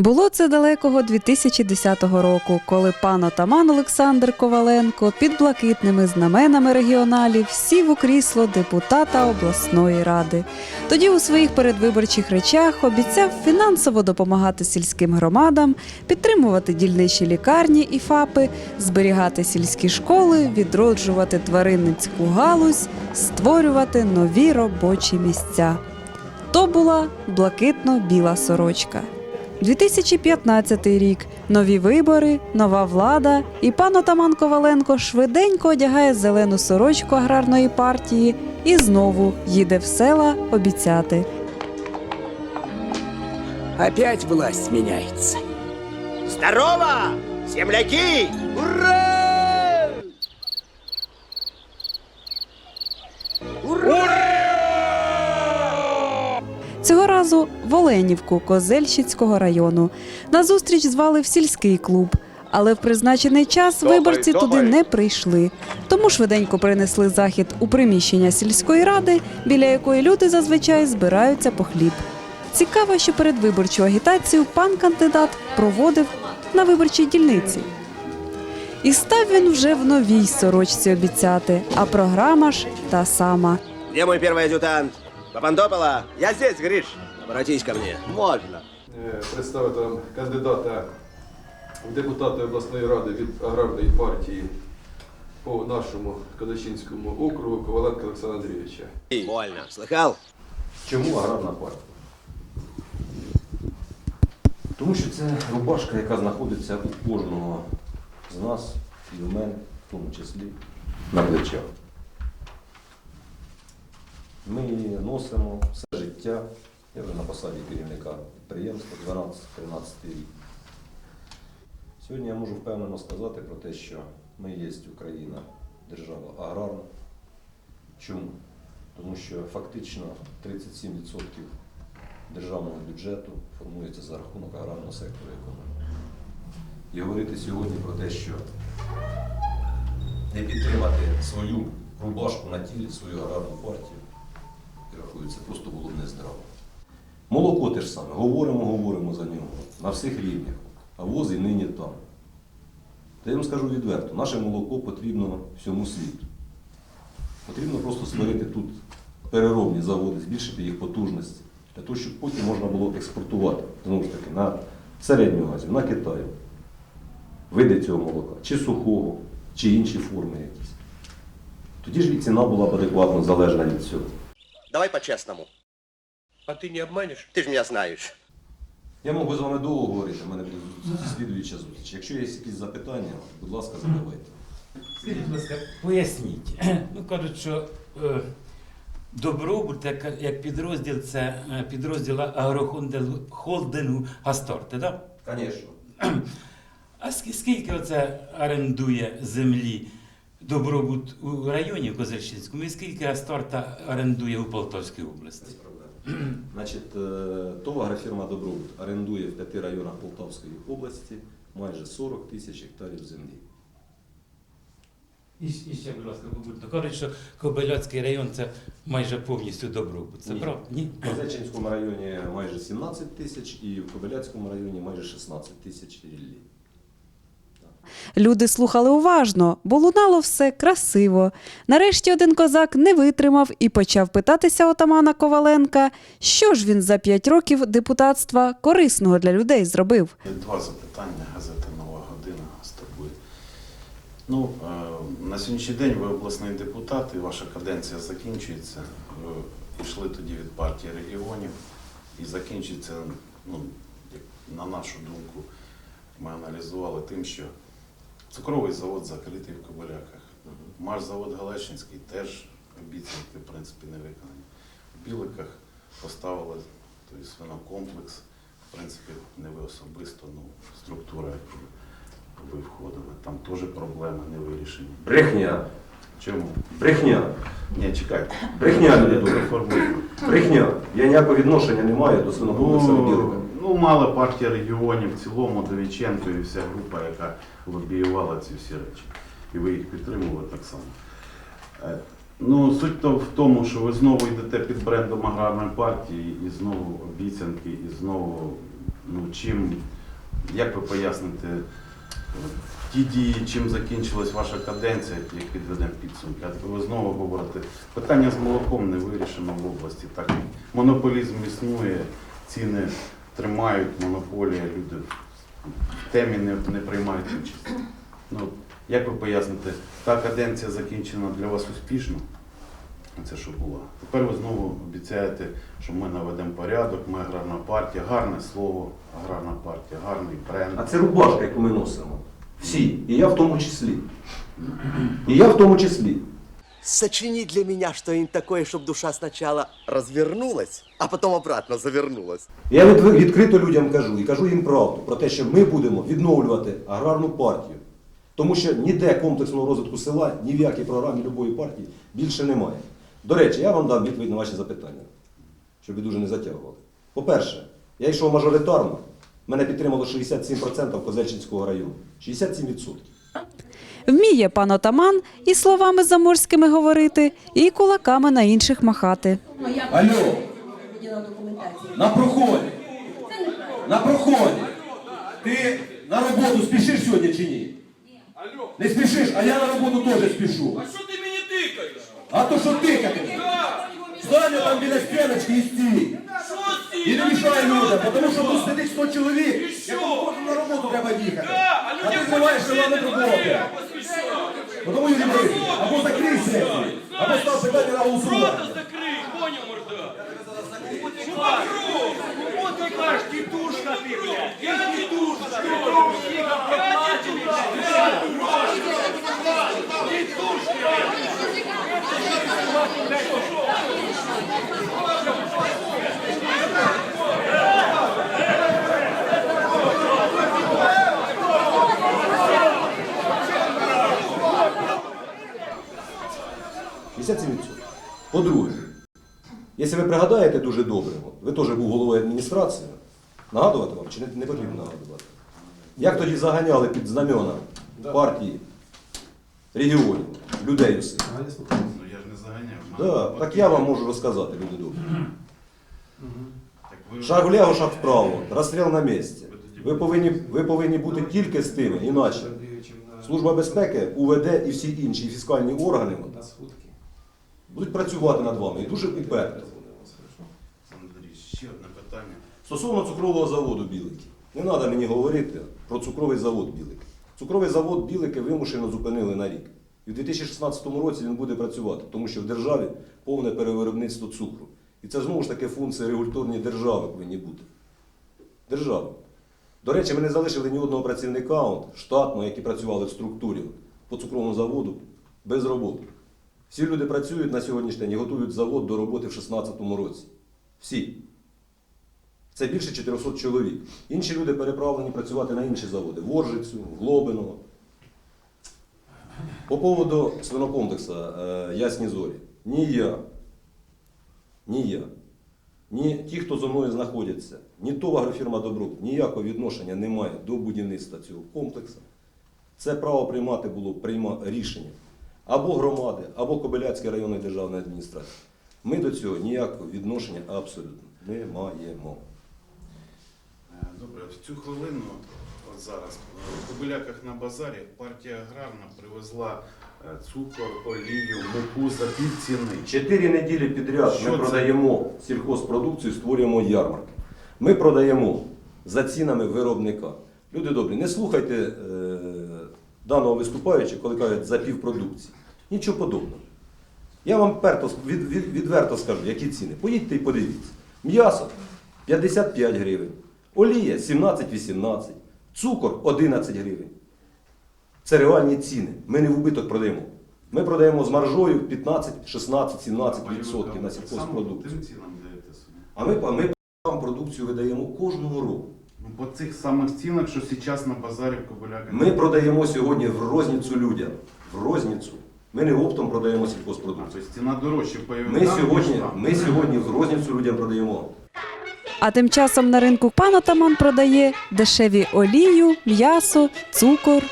Було це далекого 2010 року, коли пан отаман Олександр Коваленко під блакитними знаменами регіоналів сів у крісло депутата обласної ради. Тоді у своїх передвиборчих речах обіцяв фінансово допомагати сільським громадам, підтримувати дільничі лікарні і ФАПи, зберігати сільські школи, відроджувати тваринницьку галузь, створювати нові робочі місця. То була блакитно-біла сорочка. 2015 рік. Нові вибори, нова влада, і пан отаман Коваленко швиденько одягає зелену сорочку аграрної партії і знову їде в села обіцяти. Опять власть меняется. Здорово, земляки! Ура! Разу в Оленівку Козельщицького району. На зустріч звали в сільський клуб. Але в призначений час виборці туди не прийшли. Тому швиденько перенесли захід у приміщення сільської ради, біля якої люди зазвичай збираються по хліб. Цікаво, що передвиборчу агітацію пан кандидат проводив на виборчій дільниці. І став він вже в новій сорочці обіцяти, а програма ж та сама. Где мой первый адъютант? Папандопола? Я здесь, Гриш. Обратись ко мне. Можно. Е, представити вам кандидата в депутати обласної ради від аграрної партії по нашому Козачинському округу Коваленка Олександра Андрійовича. Больно. Слыхал? Чому аграрна партія? Тому що це рубашка, яка знаходиться у кожного з нас і в мене, в тому числі, на плечах. Ми її носимо все життя. Я вже на посаді керівника підприємства 12-13 рік. Сьогодні я можу впевнено сказати про те, що ми є Україна, держава аграрна. Чому? Тому що фактично 37% державного бюджету формується за рахунок аграрного сектору економіки. І говорити сьогодні про те, що не підтримати свою рубашку на тілі, свою аграрну партію, я рахую, це просто було б нездраво. Молоко те ж саме. Говоримо, говоримо за нього на всіх рівнях, а воз і нині там. Та я вам скажу відверто, наше молоко потрібно всьому світу. Потрібно просто створити тут переробні заводи, збільшити їх потужності, для того, щоб потім можна було експортувати знову ж таки на середню Азію, на Китай. Види цього молока, чи сухого, чи інші форми якісь. Тоді ж і ціна була б адекватно залежна від цього. Давай по-честному. А ты не обманешь? Ты же меня знаешь. Я можу з вами довго говорити, в мене буде слідуюча зустріч. Якщо є якісь запитання, будь ласка, задавайте. Скажіть, будь ласка, поясніть. Ну кажуть, що е, добробут як, як підрозділ це е, підрозділ агрохолдингу Асторти, так? Да? Звісно. А ск- скільки оце орендує землі добробут у районі Козельщинському і скільки Асторта орендує у Полтавській області? Значить, е, ТОВ агрофірма Добробут орендує в п'яти районах Полтавської області майже 40 тисяч гектарів землі. І, і ще, будь ласка, побудьте. Кажуть, що Кобиляцький район це майже повністю добробут. Це Ні. правда? Ні? В Козельчинському районі майже 17 тисяч і в Кобиляцькому районі майже 16 тисяч ріллі. Люди слухали уважно, бо лунало все красиво. Нарешті один козак не витримав і почав питатися отамана Коваленка, що ж він за п'ять років депутатства корисного для людей зробив. Два запитання газета Нова година з тобою. Ну, е, на сьогоднішній день ви обласний депутат, і ваша каденція закінчується. Ви пішли тоді від партії регіонів і закінчиться, ну, на нашу думку, ми аналізували тим, що цукровий завод закритий в Кобиляках. Машзавод Галещинський теж обіцянки, в принципі, не виконані. В Біликах поставили той свинокомплекс, в принципі, не ви особисто, ну, структура, яку ви входили. Там теж проблеми не вирішені. Брехня! Чому? Брехня! Ні, чекайте. Брехня. Брехня! Я ніякого відношення не маю до свинокомплексу Ну, Білка. Ну, мала партія регіонів в цілому, Довіченко і вся група, яка лобіювала ці всі речі. І ви їх підтримували так само. Е, Ну, суть то в тому, що ви знову йдете під брендом аграрної партії, і знову обіцянки, і знову Ну, чим, як ви поясните ті дії, чим закінчилась ваша каденція, як підведемо підсумки? А ви знову говорите, питання з молоком не вирішено в області. Так, монополізм існує, ціни тримають, монополія, люди в темі не, не приймають участь. Ну, як ви поясните, та каденція закінчена для вас успішно? Це що було. Тепер ви знову обіцяєте, що ми наведемо порядок, ми аграрна партія, гарне слово, аграрна партія, гарний бренд. А це рубашка, яку ми носимо. Всі. І я в тому числі. І я в тому числі. Сочини для меня что-нибудь такое, чтобы душа сначала развернулась, а потом обратно завернулась. Я від, відкрито людям кажу і кажу їм правду про те, що ми будемо відновлювати аграрну партію. Тому що ніде комплексного розвитку села, ні в якій програмі любої партії більше немає. До речі, я вам дам відповідь на ваші запитання, щоб ви дуже не затягували. По-перше, я йшов мажоритарно, мене підтримало 67% Козельчинського району. 67%. Вміє пан отаман і словами заморськими говорити, і кулаками на інших махати. Алло, на проході. На проході. Ти на роботу спішиш сьогодні чи ні? Не спішиш, а я на роботу теж спішу. А Що ти мені тикаєш? А то що тикати? Стань там біля стіночки і стій. Що І не мішай людям, тому що тут сидить 100 чоловік, що? якому кожен на роботу треба їхати. А, ти зриваєш хочуть шалами жити, роботи. Тому Юрій Борисович, або закрий сесію, 57%. По-друге, якщо ви пригадаєте дуже добре, ви теж був головою адміністрації, нагадувати вам чи не, не потрібно нагадувати? Як тоді заганяли під знамена партії регіонів, людей усіх? Ну я ж не заганяв. Да, так я вам можу розказати, люди добрі. Шаг вліво, шаг вправо, розстріл на місці. Ви повинні, ви повинні бути тільки з тими, іначе. Служба безпеки, УВД і всі інші фіскальні органи будуть працювати над вами і дуже. Андрій, ще. Стосовно цукрового заводу Білики. Не треба мені говорити про цукровий завод Білики. Цукровий завод Білики вимушено зупинили на рік. І в 2016 році він буде працювати, тому що в державі повне перевиробництво цукру. І це знову ж таки функції регуляторні держави повинні бути. Держави. До речі, ми не залишили ні одного працівника штатного, які працювали в структурі по цукровому заводу без роботи. Всі люди працюють на сьогоднішній день і готують завод до роботи в 2016 році. Всі. Це більше 400 чоловік. Інші люди переправлені працювати на інші заводи в Оржицю, в Глобиново. По поводу свинокомплексу е, Ясні Зорі. Ні я, ні я, ні ті, хто зо мною знаходяться, ні ТОВ агрофірма Добрут ніякого відношення не має до будівництва цього комплексу. Це право приймати було прийма рішення або громади, або Кобиляцької районної державної адміністрації. Ми до цього ніякого відношення абсолютно не маємо. Е, Добре, в цю хвилину, от зараз, в Кобиляках на базарі партія аграрна привезла е, цукор, олію, муку за півціни. Чотири неділі підряд Що ми це? продаємо сільхозпродукцію, створюємо ярмарки. Ми продаємо за цінами виробника. Люди добрі, не слухайте е, даного виступаючого, коли кажуть за півпродукції. Нічого подобного. Я вам відверто скажу, які ціни. Поїдьте і подивіться. М'ясо 55 гривень, олія 17-18, цукор 11 гривень. Це реальні ціни. Ми не в убиток продаємо. Ми продаємо з маржою 15, 16, 17 відсотків на сільхозпродукцію. А ми, а ми вам продукцію видаємо кожного року. Ну, по цих самих цінах, що зараз на базарі в Кобиляках. Ми продаємо сьогодні в розницю людям. В розницю. Ми не оптом продаємо сільхозпродукцію. тобто ціна дорожча по Ми сьогодні, ми сьогодні в розницю людям продаємо. А тим часом на ринку пан отаман продає дешеві олію, м'ясо, цукор.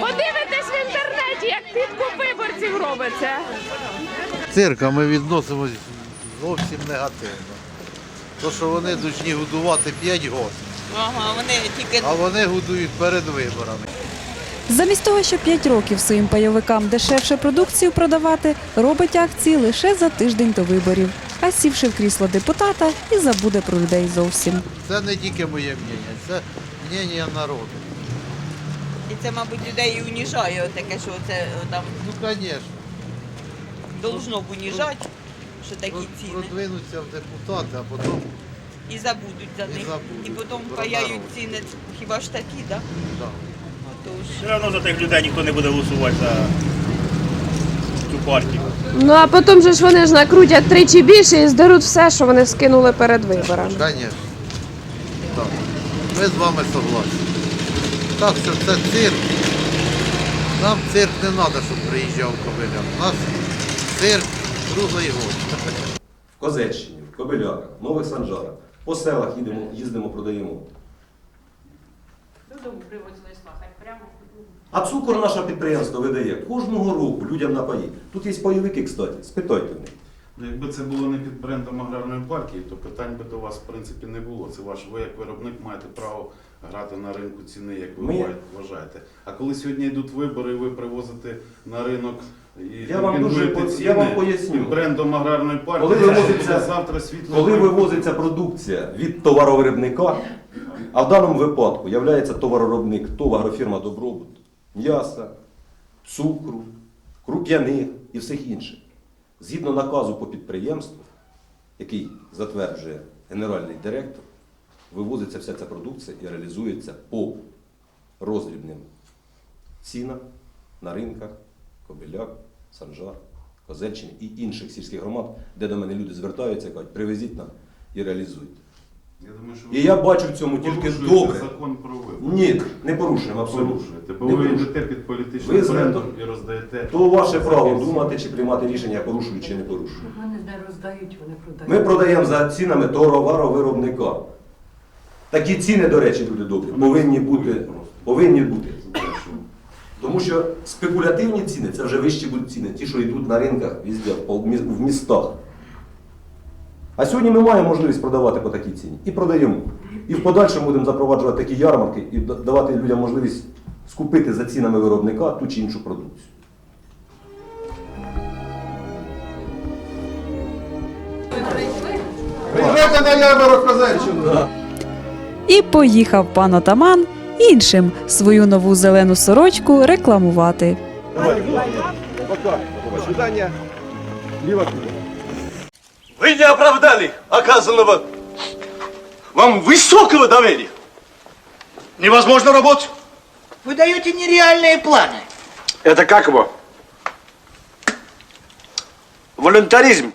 Подивитесь в інтернеті, як підкуп виборців робиться. цирка ми відносимось зовсім негативно. то що вони повинні годувати 5 років, Ага, вони тільки а вони годують перед виборами. Замість того, щоб 5 років своїм пайовикам дешевше продукцію продавати, робить акції лише за тиждень до виборів, а сівши в крісло депутата і забуде про людей зовсім. Це не тільки моє мнення, це мнення народу. і це, мабуть, людей і уніжає таке, що це е, там Ну, звісно. должно б уніжати, що такі ціни. Продвинуться в депутати, а потім І забудуть за І них. забудуть І потім про паяють ціни хіба ж такі, так? да. Все одно за тих людей ніхто не буде голосувати за цю партію. Ну а потім же ж вони ж накрутять тричі більше і здеруть все, що вони скинули перед виборами. Звісно. Так. Ми з вами согласні. Так що це цирк. Нам цирк не треба, щоб приїжджав Ковилян. У нас цирк круглий год. В Козельщині, в Кобиляках, в Нових Санжарах, по селах їдемо, їздимо, продаємо. А цукор наше підприємство видає кожного року людям на паї. Тут є пайовики, кстати, спитайте в них. Ну, Якби це було не під брендом аграрної партії, то питань би до вас в принципі не було. Це ваш ви як виробник маєте право грати на ринку ціни, як ви Ми- вважаєте. А коли сьогодні йдуть вибори, і ви привозите на ринок і Я вам дуже по- я вам поясню. брендом аграрної партії, Коли вивозиться- завтра світло. Коли вивозиться продукція від товаровиробника, а в даному випадку є товаровиробник ТОВ агрофірма Добробут, м'яса, цукру, круп'яних і всіх інших. Згідно наказу по підприємству, який затверджує генеральний директор, вивозиться вся ця продукція і реалізується по роздрібним цінам на ринках Кобиляк, Санжар, Козельщини і інших сільських громад, де до мене люди звертаються і кажуть, привезіть нам і реалізуйте. Я думаю, що І я бачу в цьому тільки добре. закон про вибори. Ні, не порушуємо абсолютно. Порушуєте, бо Не ви порушуємо. йдете під політичним Ви брендом і роздаєте. То ваше право думати чи приймати рішення, порушую чи не порушую. Вони не роздають, вони продають. Ми продаємо за цінами товаровиробника. Такі ціни, до речі, люди добрі, повинні бути. Повинні бути. Тому що спекулятивні ціни це вже вищі будуть ціни, ті, що йдуть на ринках везде, в містах. А сьогодні ми маємо можливість продавати по такій ціні і продаємо. І в подальшому будемо запроваджувати такі ярмарки і давати людям можливість скупити за цінами виробника ту чи іншу продукцію. Приїжджайте на ярмарок Козельщину! І поїхав пан отаман іншим свою нову зелену сорочку рекламувати. Пока. До свидания. Ліва куля. Вы не оправдали оказанного вам высокого доверия. Невозможно работать. Вы даете нереальные планы. Это как его? Волюнтаризм.